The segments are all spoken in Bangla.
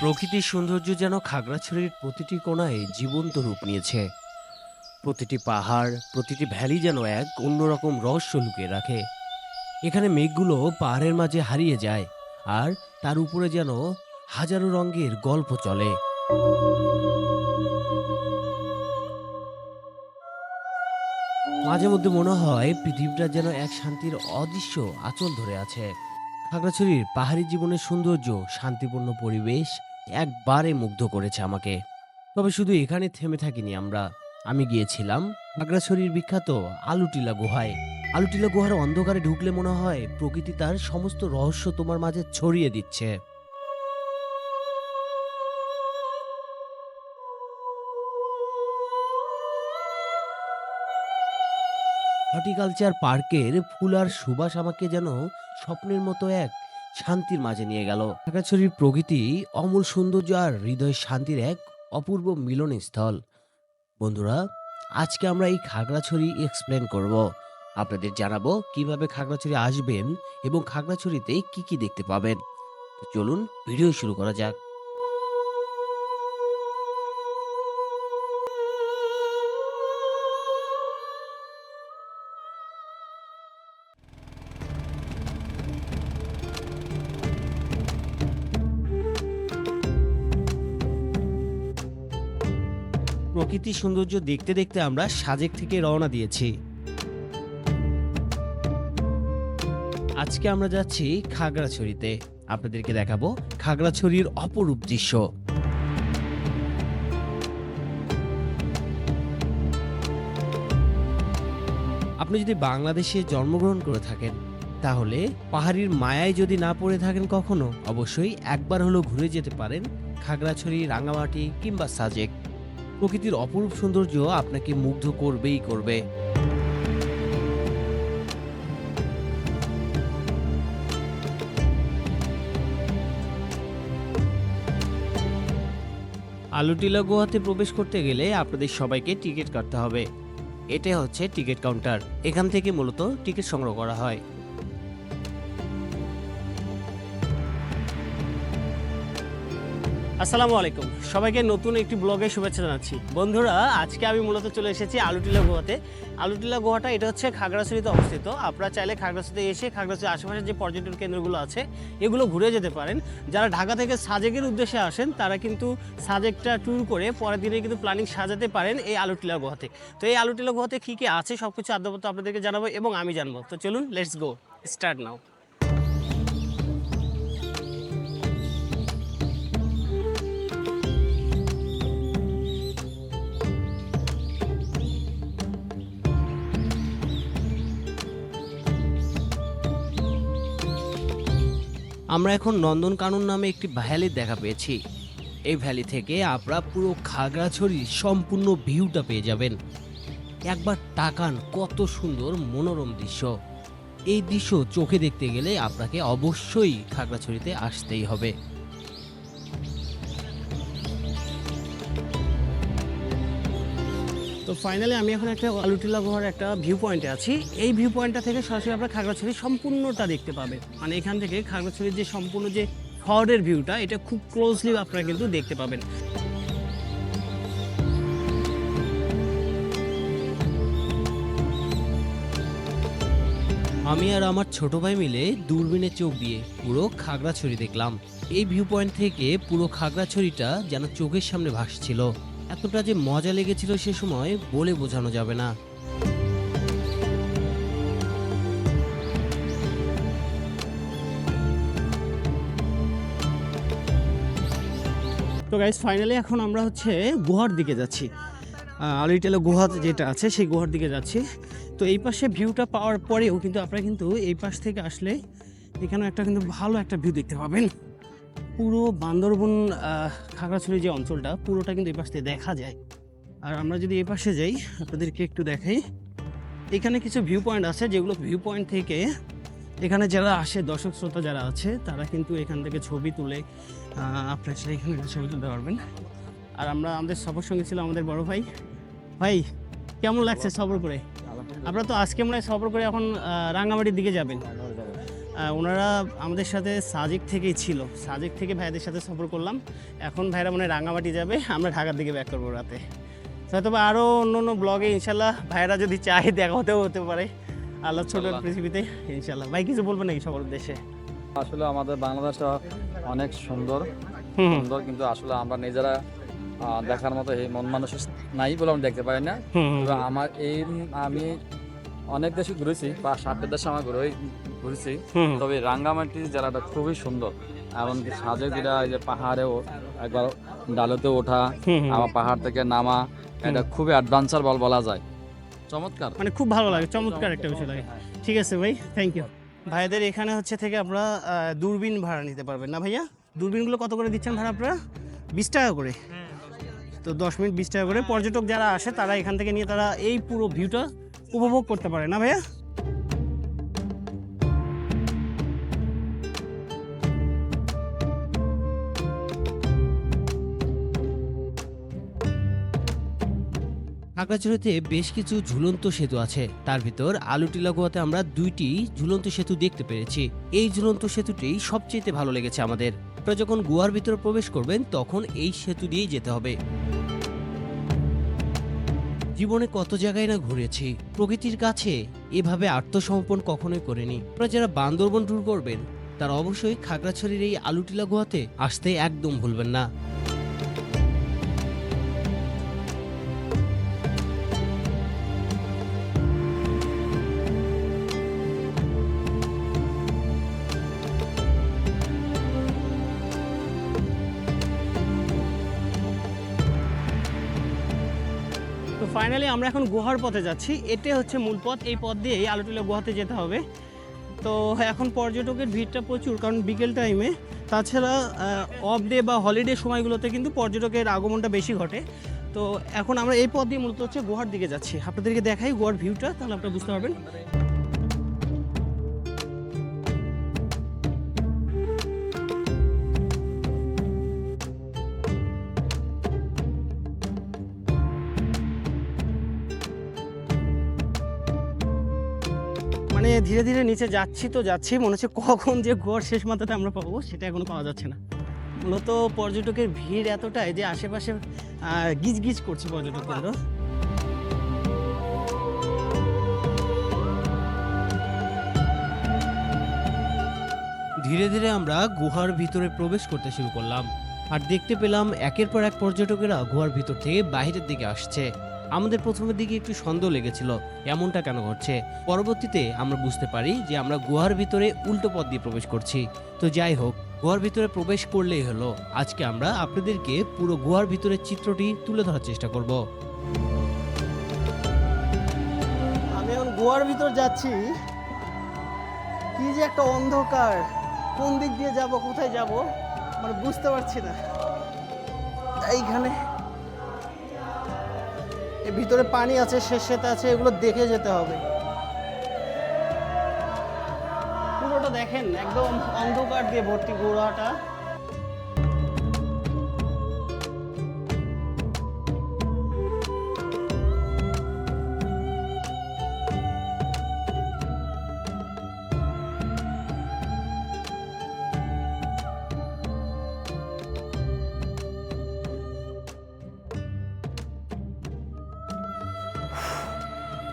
প্রকৃতির সৌন্দর্য যেন খাগড়াছড়ির প্রতিটি কোণায় জীবন্ত রূপ নিয়েছে। প্রতিটি পাহাড়, প্রতিটি ভ্যালি যেন এক অন্যরকম রহস্য লুকিয়ে রাখে। এখানে মেঘগুলো পাহাড়ের মাঝে হারিয়ে যায় আর তার উপরে যেন হাজারো রঙের গল্প চলে। মাঝে মধ্যে মনে হয় পৃথিবীটা যেন এক শান্তির অদৃশ্য আঁচল ধরে আছে। খাগড়াছড়ির পাহাড়ি জীবনের সৌন্দর্য, শান্তিপূর্ণ পরিবেশ একবারে মুগ্ধ করেছে আমাকে। তবে শুধু এখানে থেমে থাকিনি আমরা। আমি গিয়েছিলাম খাগড়াছড়ির বিখ্যাত আলুটিলা গুহায়। আলুটিলা গুহার অন্ধকারে ঢুকলে মনে হয় প্রকৃতি তার সমস্ত রহস্য তোমার মাঝে ছড়িয়ে দিচ্ছে। হর্টিকালচার পার্কের ফুল আর সুবাস আমাকে যেন স্বপ্নের মতো এক শান্তির মাঝে নিয়ে গেল। খাগড়াছড়ির প্রকৃতি, অমূল সৌন্দর্য আর হৃদয় শান্তির এক অপূর্ব মিলন স্থল বন্ধুরা, আজকে আমরা এই খাগড়াছড়ি এক্সপ্লেন করব। আপনাদের জানাব কীভাবে খাগড়াছড়ি আসবেন এবং খাগড়াছড়িতে কি কি দেখতে পাবেন। চলুন ভিডিও শুরু করা যাক। প্রকৃতির সৌন্দর্য দেখতে দেখতে আমরা সাজেক থেকে রওনা দিয়েছি। আজকে আমরা যাচ্ছি খাগড়াছড়িতে। আপনাদেরকে দেখাবো খাগড়াছড়ির অপরূপ দৃশ্য। আপনি যদি বাংলাদেশে জন্মগ্রহণ করে থাকেন, তাহলে পাহাড়ির মায়ায় যদি না পড়ে থাকেন কখনো, অবশ্যই একবার হলেও ঘুরে যেতে পারেন খাগড়াছড়ি রাঙামাটি কিংবা সাজেক। প্রকৃতির অপরূপ সৌন্দর্য আপনাকে মুগ্ধ করবেই করবে। আলুটিলা গুহাতে প্রবেশ করতে গেলে আপনাদের সবাইকে টিকিট কাটতে হবে। এটা হচ্ছে টিকিট কাউন্টার। এখান থেকে মূলত টিকিট সংগ্রহ করা হয়। আসসালামু আলাইকুম। সবাইকে নতুন একটি ব্লগে শুভেচ্ছা জানাচ্ছি। বন্ধুরা, আজকে আমি মূলত চলে এসেছি আলুটিলা গুহাতে। আলুটিলা গুহাটা, এটা হচ্ছে খাগড়াছড়িতে অবস্থিত। আপনারা চাইলে খাগড়াছড়িতে এসে খাগড়াছড়ির আশেপাশে যে পর্যটন কেন্দ্রগুলো আছে, এগুলো ঘুরে যেতে পারেন। যারা ঢাকা থেকে সাজেকের উদ্দেশ্যে আসেন, তারা কিন্তু সাজেকটা ট্যুর করে পরের দিনে কিন্তু প্ল্যানিং সাজাতে পারেন এই আলুটিলা গুহাতে। তো এই আলুটিলা গুহাতে কী কী আছে সব কিছু আদ্যপত্য আপনাদেরকে জানাব এবং আমি জানব। তো চলুন লেটস গো স্টার্ট নাও আমরা এখন নন্দনকানন নামে একটি ভ্যালি দেখা পেয়েছি। এই ভ্যালি থেকে আপনারা পুরো খাগড়াছড়ির সম্পূর্ণ ভিউটা পেয়ে যাবেন। একবার তাকান কত সুন্দর মনোরম দৃশ্য। এই দৃশ্য চোখে দেখতে গেলে আপনাকে অবশ্যই খাগড়াছড়িতে আসতেই হবে। তো ফাইনালি আমি এখন একটা আলুটিলা গুহার একটা ভিউ পয়েন্টে আছি। এই ভিউ পয়েন্টটা থেকে সরাসরি আপনার খাগড়াছড়ি সম্পূর্ণটা দেখতে পাবেন মানে এখান থেকে খাগড়াছড়ির যে সম্পূর্ণ যে শহরের ভিউটা এটা খুব ক্লোজলি আপনারা কিন্তু দেখতে পাবেন। আমি আর আমার ছোট ভাই মিলে দূরবীনের চোখ দিয়ে পুরো খাগড়াছড়ি দেখলাম। এই ভিউ পয়েন্ট থেকে পুরো খাগড়াছড়িটা যেন চোখের সামনে ভাসছিল। এতটা যে মজা লেগেছিল সে সময় বলে বোঝানো যাবে না। তো গাইজ ফাইনালি এখন আমরা হচ্ছে গুহার দিকে যাচ্ছি। আলুটিলা গুহা যেটা আছে, সেই গুহার দিকে যাচ্ছি। তো এই পাশে ভিউটা পাওয়ার পরেও কিন্তু আপনারা কিন্তু এই পাশ থেকে আসলে এখানে একটা কিন্তু ভালো একটা ভিউ দেখতে পাবেন। পুরো বান্দরবন খাগড়াছড়ি যে অঞ্চলটা পুরোটা কিন্তু এই পাশ থেকে দেখা যায়। আর আমরা যদি এই পাশে যাই আপনাদেরকে একটু দেখাই। এখানে কিছু ভিউ পয়েন্ট আছে যেগুলো ভিউ পয়েন্ট থেকে এখানে যারা আসে দর্শক শ্রোতা যারা আছে তারা কিন্তু এখান থেকে ছবি তুলে আপনার সেটা এখানে ছবি তুলতে পারবেন। আর আমরা আমাদের সফর সঙ্গে ছিল আমাদের বড় ভাই। ভাই কেমন লাগছে সফর করে? আপনারা তো আজকে মনে হয় সফর করে এখন আহ, রাঙ্গামাটির দিকে যাবেন। আহ, ওনারা আমাদের সাথে সাজেক থেকেই ছিল। সাজেক থেকে ভাইদের সাথে সফর করলাম। এখন ভাইরা মনে হয় রাঙামাটি যাবে। আমরা ঢাকার দিকে ব্যাক করব রাতে। হয়তো বা আরও অন্য অন্য ব্লগে ইনশাল্লাহ ভাইরা যদি চায় দেখা হতেও হতে পারে। আল্লাহ ছোট পৃথিবীতে ইনশাল্লাহ। ভাই কিছু বলবেন নাকি সকল দেশে আসলে আমাদের বাংলাদেশটা অনেক সুন্দর। সুন্দর কিন্তু আসলে আমরা নিজেরা দেখার মতো এই মন মানুষ নাই বলে আমরা দেখতে পাই না। আমার এই আমি অনেক দেশে ঘুরেছি বা ষাটটা দেশে আমার ঘুরে ঘুরেছি। তবে রাঙ্গামাটি জেলাটা খুবই সুন্দর। এমনকি সাজে যেটা এই যে পাহাড়েও একবার ডালেতে ওঠা। আমার পাহাড় থেকে নামা এটা খুবই অ্যাডভেঞ্চার বল বলা যায়। চমৎকার। মানে খুব ভালো লাগে চমৎকার একটা বিষয় লাগে। ঠিক আছে ভাই থ্যাংক ইউ ভাইদের এখানে হচ্ছে থেকে আমরা দূরবীন ভাড়া নিতে পারবেন। না ভাইয়া? দূরবীনগুলো কত করে দিচ্ছেন ভাড়া আপনারা? বিশ টাকা করে? তো দশ মিনিট বিশ টাকা করে। পর্যটক যারা আসে তারা এখান থেকে নিয়ে তারা এই পুরো ভিউটা উপভোগ করতে পারে। না ভাইয়া? খাগড়াছড়িতে বেশ কিছু ঝুলন্ত সেতু আছে। তার ভিতর আলুটিলা গোয়াতে আমরা দুইটি ঝুলন্ত সেতু দেখতে পেরেছি। এই ঝুলন্ত সেতুটি সবচেয়ে ভালো লেগেছে আমাদের। আপনারা যখন গোয়ার ভিতরে প্রবেশ করবেন, তখন এই সেতু দিয়েই যেতে হবে। জীবনে কত জায়গায় না ঘুরেছি। প্রকৃতির কাছে এভাবে আত্মসমর্পণ কখনোই করিনি। আপনারা যারা বান্দরবন ট্যুর করবেন, তারা অবশ্যই খাগড়াছড়ির এই আলুটিলা গোয়াতে আসতে একদম ভুলবেন না। ফাইনালি আমরা এখন গুহার পথে যাচ্ছি। এটাই হচ্ছে মূল পথ। এই পথ দিয়েই আলুটিলা গুহাতে যেতে হবে। তো এখন পর্যটকের ভিড়টা প্রচুর, কারণ বিকেল টাইমে তাছাড়া অফ ডে বা হলিডে সময়গুলোতে কিন্তু পর্যটকের আগমনটা বেশি ঘটে। তো এখন আমরা এই পথ দিয়ে মূলত হচ্ছে গুহার দিকে যাচ্ছি। আপনাদেরকে দেখাই গুহার ভিউটা তাহলে আপনারা বুঝতে পারবেন। মানে ধীরে ধীরে নিচে যাচ্ছি তো যাচ্ছি, মনে হচ্ছে কখন যে গোয়ার শেষ মাথাতে আমরা পাবো, সেটা এখনও পাওয়া যাচ্ছে না। মূলত পর্যটকের ভিড় এতটাই যে আশেপাশে গিজ গিজ করছে পর্যটক কেন্দ্র। ধীরে ধীরে আমরা গুহার ভিতরে প্রবেশ করতে শুরু করলাম। আর দেখতে পেলাম একের পর এক পর্যটকেরা গুহার ভিতর থেকে বাইরের দিকে আসছে। আমাদের প্রথমের দিকে একটু সন্দেহ লেগেছিল, এমনটা কেন ঘটছে? পরবর্তীতে আমরা বুঝতে পারি যে আমরা গুহার ভিতরে উল্টো পথ দিয়ে প্রবেশ করছি। তো যাই হোক, গুহার ভিতরে প্রবেশ করলেই হলো, আজকে আমরা আপনাদেরকে পুরো গুহার ভিতরের চিত্রটি তুলে ধরার চেষ্টা করব। আমি এখন গোয়ার ভিতর যাচ্ছি। কি যে একটা অন্ধকার, কোন দিক দিয়ে যাব, কোথায় যাব মানে বুঝতে পারছি না। এইখানে ভিতরে পানি আছে শেষ সেতে আছে, এগুলো দেখে যেতে হবে। পুরোটা দেখেন, একদম অন্ধকার দিয়ে ভর্তি গোড়াটা।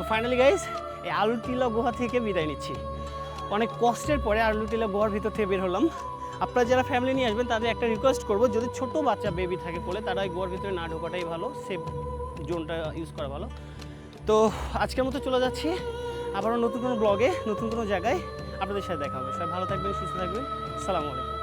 ফাইনালি গাইজ এই আলুটিলা গুহা থেকে বিদায় নিচ্ছি। অনেক কষ্টের পরে আলুটিলা গুহার ভিতর থেকে বের হলাম। আপনারা যারা ফ্যামিলি নিয়ে আসবেন, তাদের একটা রিকোয়েস্ট করব, যদি ছোট বাচ্চা বেবি থাকে বলে তারা এই গুহার ভিতরে না ঢোকাটাই ভালো সেফ জোনটা ইউজ করা ভালো। তো আজকের মতো চলে যাচ্ছি। আবারও নতুন কোনো ব্লগে নতুন কোনো জায়গায় আপনাদের সাথে দেখা হবে। সবাই ভালো থাকবেন, সুস্থ থাকবেন। সালামু আলাইকুম।